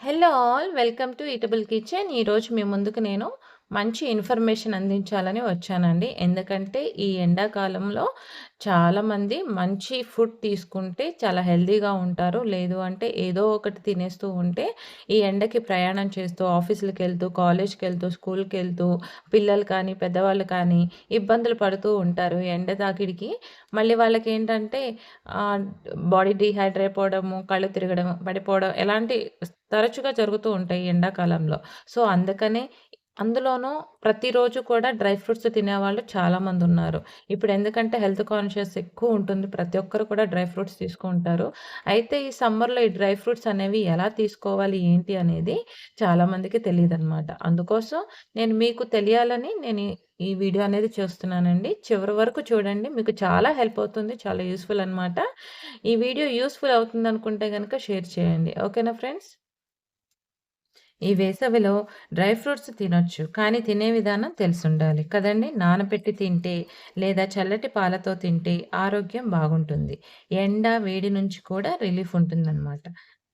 Hello all welcome to eatable kitchen ఈరోజు మీ ముందుకు నేను మంచి ఇన్ఫర్మేషన్ అందించాలని వచ్చానండి. ఎందుకంటే ఈ ఎండాకాలంలో చాలామంది మంచి ఫుడ్ తీసుకుంటే చాలా హెల్తీగా ఉంటారు. లేదు అంటే ఏదో ఒకటి తినేస్తూ ఉంటే ఈ ఎండకి ప్రయాణం చేస్తూ ఆఫీసులకు వెళ్తూ కాలేజ్కి వెళ్తూ స్కూల్కి వెళ్తూ పిల్లలు కానీ పెద్దవాళ్ళు కానీ ఇబ్బందులు పడుతూ ఉంటారు. ఎండ తాకిడికి మళ్ళీ వాళ్ళకి ఏంటంటే బాడీ డీహైడ్రేట్ అయిపోవడము కళ్ళు తిరగడం పడిపోవడం ఎలాంటి తరచుగా జరుగుతూ ఉంటాయి ఎండాకాలంలో. సో అందుకనే అందులోనూ ప్రతిరోజు కూడా డ్రై ఫ్రూట్స్ తినేవాళ్ళు చాలామంది ఉన్నారు. ఇప్పుడు ఎందుకంటే హెల్త్ కాన్షియస్ ఎక్కువ ఉంటుంది ప్రతి ఒక్కరు కూడా డ్రై ఫ్రూట్స్ తీసుకుంటారు అయితే ఈ సమ్మర్లో ఈ డ్రై ఫ్రూట్స్ అనేవి ఎలా తీసుకోవాలి ఏంటి అనేది చాలామందికి తెలియదు అనమాట అందుకోసం నేను మీకు తెలియాలని నేను ఈ వీడియో అనేది చేస్తున్నానండి. చివరి వరకు చూడండి మీకు చాలా హెల్ప్ అవుతుంది చాలా యూస్ఫుల్ అనమాట ఈ వీడియో యూస్ఫుల్ అవుతుంది అనుకుంటే కనుక షేర్ చేయండి. ఓకేనా ఫ్రెండ్స్? ఈ వేసవిలో డ్రై ఫ్రూట్స్ తినొచ్చు కానీ తినే విధానం తెలుసుండాలి. కదండి? నానబెట్టి తింటే లేదా చల్లటి పాలతో తింటే ఆరోగ్యం బాగుంటుంది. ఎండ వేడి నుంచి కూడా రిలీఫ్ ఉంటుందన్నమాట.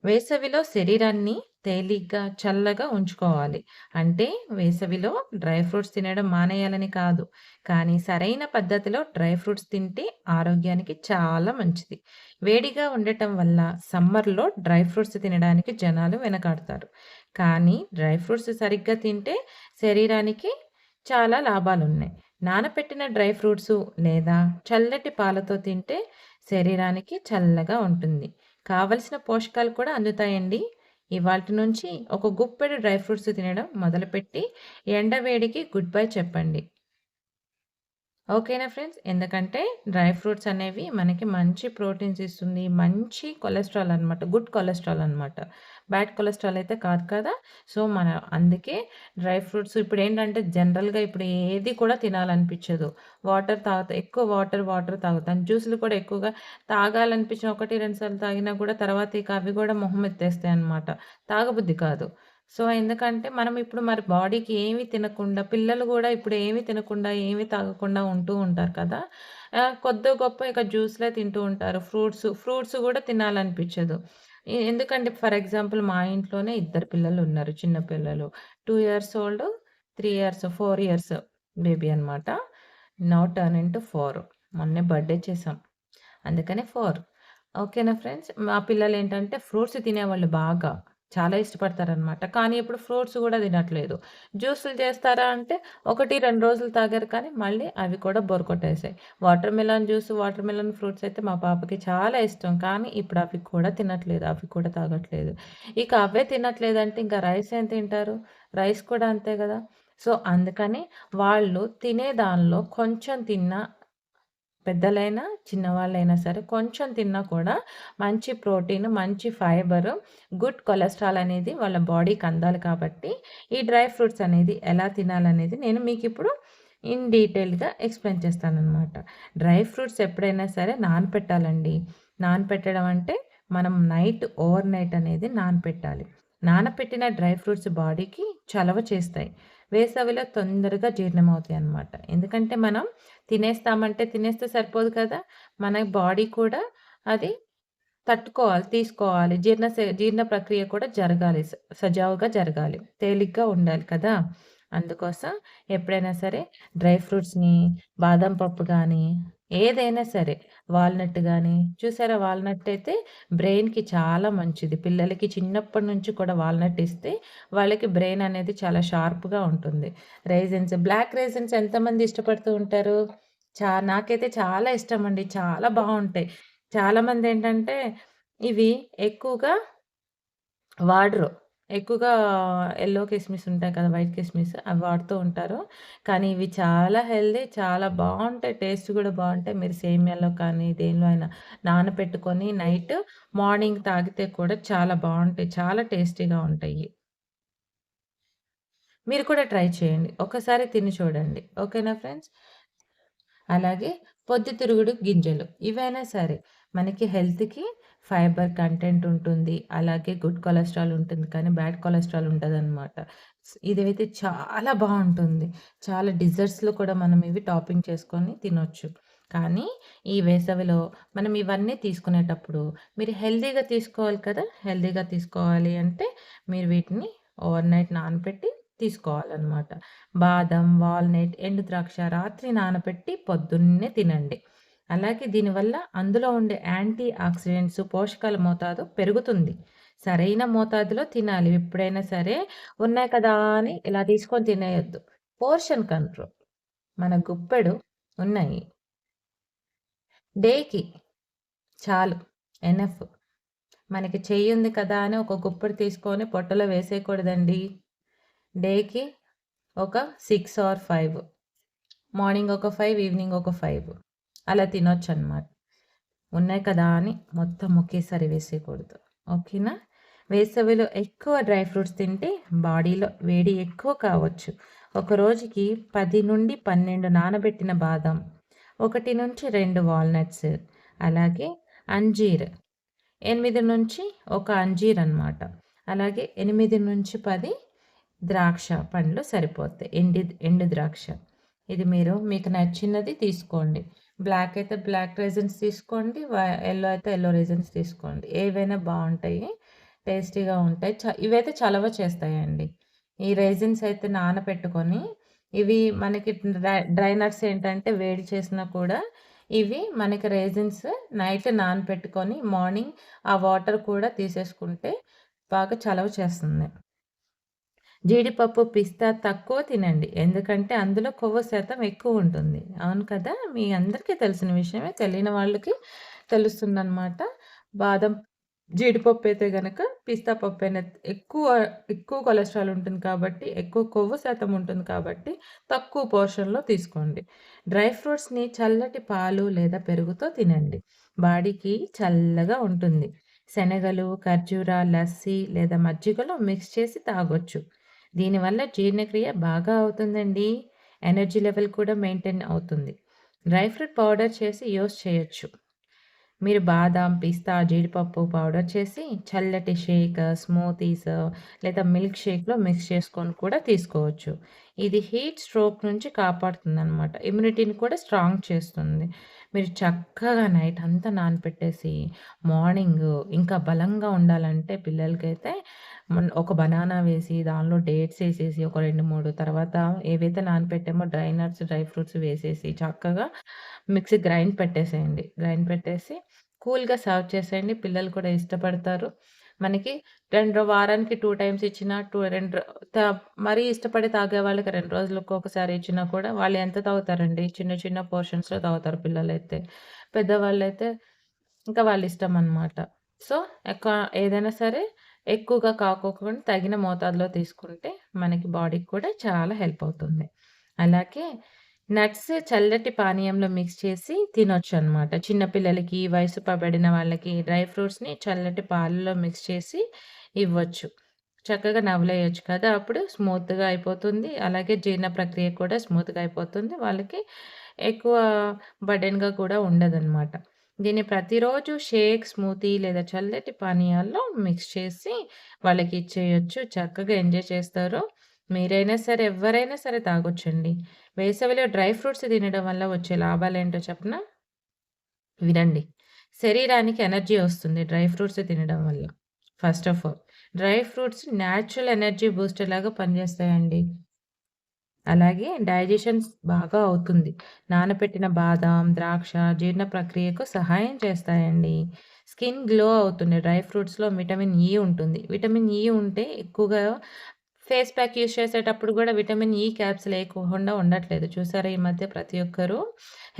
వేసవిలో శరీరాన్ని తేలిగ్గా చల్లగా ఉంచుకోవాలి. అంటే వేసవిలో డ్రై ఫ్రూట్స్ తినడం మానేయాలని కాదు. కానీ సరైన పద్ధతిలో డ్రై ఫ్రూట్స్ తింటే ఆరోగ్యానికి చాలా మంచిది. వేడిగా ఉండటం వల్ల సమ్మర్లో డ్రై ఫ్రూట్స్ తినడానికి జనాలు వెనకాడతారు. కానీ డ్రై ఫ్రూట్స్ సరిగ్గా తింటే శరీరానికి చాలా లాభాలు ఉన్నాయి నానపెట్టిన డ్రై ఫ్రూట్స్ లేదా చల్లటి పాలతో తింటే శరీరానికి చల్లగా ఉంటుంది. కావలసిన పోషకాలు కూడా అందుతాయండి. ఇవాటి నుంచి ఒక గుప్పెడు డ్రై ఫ్రూట్స్ తినడం మొదలుపెట్టి ఎండవేడికి గుడ్ బై చెప్పండి. ఓకేనా ఫ్రెండ్స్? ఎందుకంటే డ్రై ఫ్రూట్స్ అనేవి మనకి మంచి ప్రోటీన్స్ ఇస్తుంది. మంచి కొలెస్ట్రాల్ అనమాట గుడ్ కొలెస్ట్రాల్ అనమాట బ్యాడ్ కొలెస్ట్రాల్ అయితే కాదు కదా? సో మన అందుకే డ్రై ఫ్రూట్స్ ఇప్పుడు ఏంటంటే జనరల్గా ఇప్పుడు ఏది కూడా తినాలనిపించదు. వాటర్ తాగుతా ఎక్కువ వాటర్ వాటర్ తాగుతాను జ్యూస్లు కూడా ఎక్కువగా తాగాలనిపించిన ఒకటి రెండు సార్లు తాగినా కూడా తర్వాత ఇక అవి కూడా మొహం ఎత్తేస్తాయి అనమాట తాగబుద్ధి కాదు. సో ఎందుకంటే మనం ఇప్పుడు మరి బాడీకి ఏమి తినకుండా పిల్లలు కూడా ఇప్పుడు ఏమి తినకుండా ఏమి తాగకుండా ఉంటూ ఉంటారు కదా. కొద్ది గొప్ప ఇక జ్యూస్లే తింటూ ఉంటారు. ఫ్రూట్స్ ఫ్రూట్స్ కూడా తినాలనిపించదు. ఎందుకంటే ఫర్ ఎగ్జాంపుల్ మా ఇంట్లోనే ఇద్దరు పిల్లలు ఉన్నారు చిన్న పిల్లలు. Two years old three years four years baby అనమాట నౌ టర్న్ ఇంటూ ఫోర్. మొన్నే బర్త్డే చేసాం. అందుకనే ఫోర్. ఓకేనా ఫ్రెండ్స్? మా పిల్లలు ఏంటంటే ఫ్రూట్స్ తినేవాళ్ళు బాగా. చాలా ఇష్టపడతారనమాట కానీ ఇప్పుడు ఫ్రూట్స్ కూడా తినట్లేదు. జ్యూసులు చేస్తారా అంటే ఒకటి రెండు రోజులు తాగారు కానీ మళ్ళీ అవి కూడా బొరకొట్టేసాయి. Watermelon juice watermelon fruits అయితే మా పాపకి చాలా ఇష్టం. కానీ ఇప్పుడు అవి కూడా తినట్లేదు అవి కూడా తాగట్లేదు. ఇక అవే తినట్లేదంటే ఇంకా రైస్ ఏం తింటారు? రైస్ కూడా అంతే కదా. సో అందుకని వాళ్ళు తినే దానిలో కొంచెం తిన్నా పెద్దలైనా చిన్నవాళ్ళైనా సరే కొంచెం తిన్నా కూడా మంచి ప్రోటీన్ మంచి ఫైబర్ గుడ్ కొలెస్ట్రాల్ అనేది వాళ్ళ బాడీకి అందాలి కాబట్టి ఈ డ్రై ఫ్రూట్స్ అనేది ఎలా తినాలనేది నేను మీకు ఇప్పుడు ఇన్ డీటెయిల్గా ఎక్స్ప్లెయిన్ చేస్తానమాట డ్రై ఫ్రూట్స్ ఎప్పుడైనా సరే నానపెట్టాలండి. నానపెట్టడం అంటే మనం నైట్ ఓవర్ నైట్ అనేది నానపెట్టాలి. నానపెట్టిన డ్రై ఫ్రూట్స్ బాడీకి చలవ చేస్తాయి. వేసవిలో తొందరగా జీర్ణమవుతాయి అన్నమాట ఎందుకంటే మనం తినేస్తామంటే తినేస్తే సరిపోదు కదా. మన బాడీ కూడా అది తట్టుకోవాలి తీసుకోవాలి. జీర్ణ జీర్ణ ప్రక్రియ కూడా జరగాలి. సజావుగా జరగాలి. తేలిగ్గా ఉండాలి కదా. అందుకోసం ఎప్పుడైనా సరే డ్రై ఫ్రూట్స్ని బాదం పప్పు కానీ ఏదైనా సరే వాల్నట్ కానీ చూసారా వాల్నట్ అయితే బ్రెయిన్కి చాలా మంచిది. పిల్లలకి చిన్నప్పటి నుంచి కూడా వాల్నట్ ఇస్తే వాళ్ళకి బ్రెయిన్ అనేది చాలా షార్ప్గా ఉంటుంది. రైజన్స్ బ్లాక్ రైజన్స్ ఎంతమంది ఇష్టపడుతూ ఉంటారు? చా నాకైతే చాలా ఇష్టం అండి చాలా బాగుంటాయి. చాలామంది ఏంటంటే ఇవి ఎక్కువగా వాడరు. ఎక్కువగా ఎల్లో కిస్మిస్ ఉంటాయి కదా వైట్ కిస్మిస్ అవి వాడుతూ ఉంటారు. కానీ ఇవి చాలా హెల్దీ చాలా బాగుంటాయి టేస్ట్ కూడా బాగుంటాయి. మీరు సేమియాలో కానీ దేనిలో అయినా నానబెట్టుకొని నైట్ మార్నింగ్ తాగితే కూడా చాలా బాగుంటాయి చాలా టేస్టీగా ఉంటాయి. మీరు కూడా ట్రై చేయండి. ఒకసారి తిని చూడండి. ఓకేనా ఫ్రెండ్స్? అలాగే పొద్దుతిరుగుడు గింజలు ఇవైనా సరే. మనకి హెల్త్కి ఫైబర్ కంటెంట్ ఉంటుంది. అలాగే గుడ్ కొలెస్ట్రాల్ ఉంటుంది. కానీ బ్యాడ్ కొలెస్ట్రాల్ ఉంటుంది అనమాట ఇదైతే చాలా బాగుంటుంది. చాలా డిజర్ట్స్లో కూడా మనం ఇవి టాపింగ్ చేసుకొని తినొచ్చు. కానీ ఈ వేసవిలో మనం ఇవన్నీ తీసుకునేటప్పుడు మీరు హెల్తీగా తీసుకోవాలి కదా! హెల్దీగా తీసుకోవాలి అంటే మీరు వీటిని ఓవర్‌నైట్ నానపెట్టి తీసుకోవాలన్నమాట. బాదం, వాల్‌నట్, ఎండు ద్రాక్ష రాత్రి నానపెట్టి పొద్దున్నే తినండి. అలాగే దీనివల్ల అందులో ఉండే యాంటీ ఆక్సిడెంట్స్, పోషకాల మోతాదు పెరుగుతుంది. సరైన మోతాదులో తినాలి. ఎప్పుడైనా సరే ఉన్నాయి కదా అని ఇలా తీసుకొని తినేయొద్దు. Portion control. మన గుప్పెడు ఉన్నాయి. డేకి చాలు. ఎనఫ్. మనకి చెయ్యి ఉంది కదా అని ఒక గుప్పెడు తీసుకొని పొట్టలో వేసేయకూడదండి. డేకి ఒక సిక్స్ ఆర్ ఫైవ్ మార్నింగ్ ఒక ఫైవ్ ఈవినింగ్ ఒక ఫైవ్ అలా తినొచ్చు అనమాట ఉన్నాయి కదా అని మొత్తం ఒకేసారి వేసేయకూడదు. ఓకేనా? వేసవిలో ఎక్కువ డ్రై ఫ్రూట్స్ తింటే బాడీలో వేడి ఎక్కువ కావచ్చు. ఒక రోజుకి పది నుండి పన్నెండు నానబెట్టిన బాదం ఒకటి నుంచి రెండు వాల్నట్స్ అలాగే అంజీర్ ఎనిమిది నుంచి ఒక అంజీర్ అనమాట అలాగే ఎనిమిది నుంచి పది ద్రాక్ష పండ్లు సరిపోతాయి. ఎండి ఎండు ద్రాక్ష. ఇది మీరు మీకు నచ్చినది తీసుకోండి. బ్లాక్ అయితే బ్లాక్ రైజన్స్ తీసుకోండి ఎల్లో అయితే ఎల్లో రైజన్స్ తీసుకోండి. ఏవైనా బాగుంటాయి టేస్టీగా ఉంటాయి. చ ఇవైతే చలవ చేస్తాయండి. ఈ రైజన్స్ అయితే నానపెట్టుకొని ఇవి మనకి డ్రై నట్స్ ఏంటంటే వేడి చేసినా కూడా ఇవి మనకి రైజిన్స్ నైట్ నానపెట్టుకొని మార్నింగ్ ఆ వాటర్ కూడా తీసేసుకుంటే బాగా చలవ చేస్తుంది. జీడిపప్పు పిస్తా తక్కువ తినండి. ఎందుకంటే అందులో కొవ్వు శాతం ఎక్కువ ఉంటుంది. అవును కదా? మీ అందరికీ తెలిసిన విషయమే తెలియని వాళ్ళకి తెలుస్తుందన్నమాట. బాదం జీడిపప్పు అయితే కనుక పిస్తా పప్పు అయినా ఎక్కువ ఎక్కువ కొలెస్ట్రాల్ ఉంటుంది కాబట్టి ఎక్కువ కొవ్వు శాతం ఉంటుంది కాబట్టి తక్కువ పోర్షన్లో తీసుకోండి. డ్రై ఫ్రూట్స్ని చల్లటి పాలు లేదా పెరుగుతో తినండి. బాడీకి చల్లగా ఉంటుంది. శనగలు ఖర్జూర లస్సీ లేదా మజ్జిగలో మిక్స్ చేసి తాగొచ్చు. దీనివల్ల జీర్ణక్రియ బాగా అవుతుందండి. ఎనర్జీ లెవెల్ కూడా మెయింటైన్ అవుతుంది. డ్రై ఫ్రూట్ పౌడర్ చేసి యూస్ చేయొచ్చు. మీరు బాదాం పిస్తా జీడిపప్పు పౌడర్ చేసి చల్లటి షేక్ స్మూతీస్ లేదా మిల్క్ షేక్లో మిక్స్ చేసుకొని కూడా తీసుకోవచ్చు. ఇది హీట్ స్ట్రోక్ నుంచి కాపాడుతుంది అనమాట ఇమ్యూనిటీని కూడా స్ట్రాంగ్ చేస్తుంది. మీరు చక్కగా నైట్ అంతా నానపెట్టేసి మార్నింగ్ ఇంకా బలంగా ఉండాలంటే పిల్లలకైతే ఒక బనానా వేసి దానిలో డేట్స్ వేసేసి ఒక రెండు మూడు తర్వాత ఏవైతే నానపెట్టామో డ్రై నట్స్ డ్రై ఫ్రూట్స్ వేసేసి చక్కగా మిక్సీ గ్రైండ్ పెట్టేసేయండి. గ్రైండ్ పెట్టేసి కూల్గా సర్వ్ చేసేయండి. పిల్లలు కూడా ఇష్టపడతారు. మనకి రెండు వారానికి టూ టైమ్స్ ఇచ్చినా టూ రెండు మరీ ఇష్టపడి తాగే వాళ్ళకి రెండు రోజులకు ఒకసారి ఇచ్చినా కూడా వాళ్ళు ఎంత తాగుతారండి? చిన్న చిన్న పోర్షన్స్లో తాగుతారు పిల్లలైతే. పెద్దవాళ్ళైతే ఇంకా వాళ్ళ ఇష్టం అనమాట సో ఎక్కువ ఏదైనా సరే ఎక్కువగా కాకోకుండా తగిన మోతాదులో తీసుకుంటే మనకి బాడీకి కూడా చాలా హెల్ప్ అవుతుంది. అలాగే నట్స్ చల్లటి పానీయంలో మిక్స్ చేసి తినొచ్చు అనమాట చిన్నపిల్లలకి వయసు పబడిన వాళ్ళకి డ్రై ఫ్రూట్స్ని చల్లటి పాలలో మిక్స్ చేసి ఇవ్వచ్చు. చక్కగా నవలేయచ్చు కదా! అప్పుడు స్మూత్గా అయిపోతుంది. అలాగే జీర్ణ ప్రక్రియ కూడా స్మూత్గా అయిపోతుంది. వాళ్ళకి ఎక్కువ బర్డెన్గా కూడా ఉండదన్నమాట. దీన్ని ప్రతిరోజు షేక్ స్మూతీ లేదా చల్లటి పానీయాల్లో మిక్స్ చేసి వాళ్ళకి ఇచ్చేయచ్చు. చక్కగా ఎంజాయ్ చేస్తారు. మీరైనా సరే ఎవరైనా సరే తాగొచ్చండి. వేసవిలో డ్రై ఫ్రూట్స్ తినడం వల్ల వచ్చే లాభాలు ఏంటో చెప్పన? వినండి. శరీరానికి ఎనర్జీ వస్తుంది డ్రై ఫ్రూట్స్ తినడం వల్ల. First of all dry fruits natural energy booster లాగా పనిచేస్తాయండి. అలాగే డైజెషన్ బాగా అవుతుంది. నానపెట్టిన బాదం ద్రాక్ష జీర్ణ ప్రక్రియకు సహాయం చేస్తాయండి. స్కిన్ గ్లో అవుతుంది. డ్రై ఫ్రూట్స్లో విటమిన్ ఈ ఉంటుంది. విటమిన్ ఈ ఉంటే ఎక్కువగా ఫేస్ ప్యాక్ యూజ్ చేసేటప్పుడు కూడా విటమిన్ ఈ క్యాప్స్ లేకుండా ఉండట్లేదు. చూసారా ఈ మధ్య ప్రతి ఒక్కరూ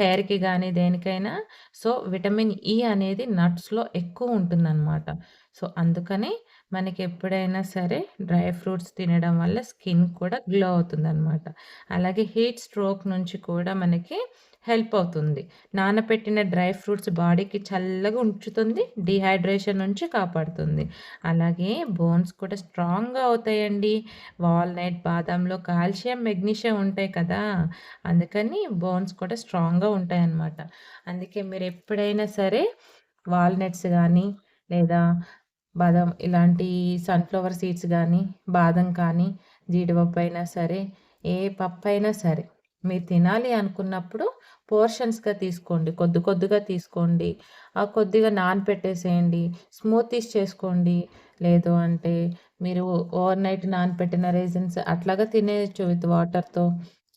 హెయిర్కి కానీ దేనికైనా? సో విటమిన్ ఈ అనేది నట్స్లో ఎక్కువ ఉంటుందన్నమాట. సో అందుకని మనకి ఎప్పుడైనా సరే డ్రై ఫ్రూట్స్ తినడం వల్ల స్కిన్ కూడా గ్లో అవుతుందన్నమాట. అలాగే హీట్ స్ట్రోక్ నుంచి కూడా మనకి హెల్ప్ అవుతుంది. నానపెట్టిన డ్రై ఫ్రూట్స్ బాడీకి చల్లగా ఉంచుతుంది డిహైడ్రేషన్ నుంచి కాపాడుతుంది. అలాగే బోన్స్ కూడా స్ట్రాంగ్గా అవుతాయండి. వాల్నట్ బాదంలో కాల్షియం మెగ్నీషియం ఉంటాయి కదా? అందుకని బోన్స్ కూడా స్ట్రాంగ్గా ఉంటాయి అన్నమాట అందుకే మీరు ఎప్పుడైనా సరే వాల్నట్స్ కానీ లేదా బాదం ఇలాంటి సన్ఫ్లవర్ సీడ్స్ కానీ బాదం కానీ జీడిపప్పు అయినా సరే ఏ పప్పు అయినా సరే మీరు తినాలి అనుకున్నప్పుడు పోర్షన్స్గా తీసుకోండి కొద్ది కొద్దిగా తీసుకోండి ఆ కొద్దిగా నానపెట్టేసేయండి స్మూతీస్ చేసుకోండి లేదు అంటే మీరు ఓవర్ నైట్ నానపెట్టిన రీజన్స్ అట్లాగా తినేయచ్చు విత్ వాటర్‌తో.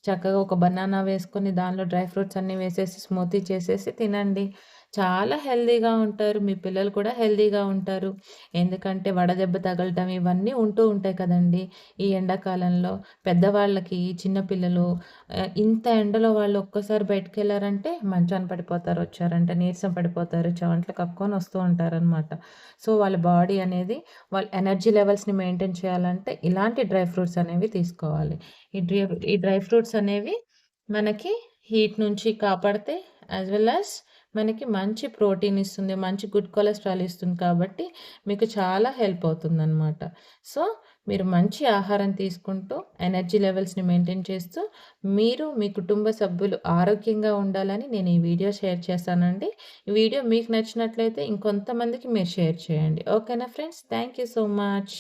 చక్కగా ఒక బనానా వేసుకొని దానిలో డ్రై ఫ్రూట్స్ అన్నీ వేసేసి స్మూతీ చేసేసి తినండి. చాలా హెల్దీగా ఉంటారు. మీ పిల్లలు కూడా హెల్తీగా ఉంటారు. ఎందుకంటే వడదెబ్బ తగలటం ఇవన్నీ ఉంటూ ఉంటాయి కదండీ! ఈ ఎండాకాలంలో. పెద్దవాళ్ళకి, చిన్నపిల్లలు ఇంత ఎండలో వాళ్ళు ఒక్కసారి బయటికెళ్ళారంటే మంచాన్ని పడిపోతారు. వచ్చారంటే నీరసం పడిపోతారు. చెమటలు కక్కుకొని వస్తూ ఉంటారనమాట. సో, వాళ్ళ బాడీ అనేది వాళ్ళ ఎనర్జీ లెవెల్స్‌ని మెయింటైన్ చేయాలంటే ఇలాంటి డ్రై ఫ్రూట్స్ అనేవి తీసుకోవాలి. ఈ డ్రై ఈ డ్రై ఫ్రూట్స్ అనేవి మనకి హీట్ నుంచి కాపాడితే యాజ్ వెల్ యాజ్ మనకి మంచి ప్రోటీన్ ఇస్తుంది. మంచి గుడ్ కొలెస్ట్రాల్ ఇస్తుంది కాబట్టి మీకు చాలా హెల్ప్ అవుతుందన్నమాట సో, మీరు మంచి ఆహారం తీసుకుంటూ ఎనర్జీ లెవెల్స్‌ని మెయింటైన్ చేస్తూ మీరు, మీ కుటుంబ సభ్యులు ఆరోగ్యంగా ఉండాలని నేను ఈ వీడియో షేర్ చేశానండి. ఈ వీడియో మీకు నచ్చినట్లయితే ఇంకొంతమందికి మీరు షేర్ చేయండి. ఓకేనా friends? Thank you so much.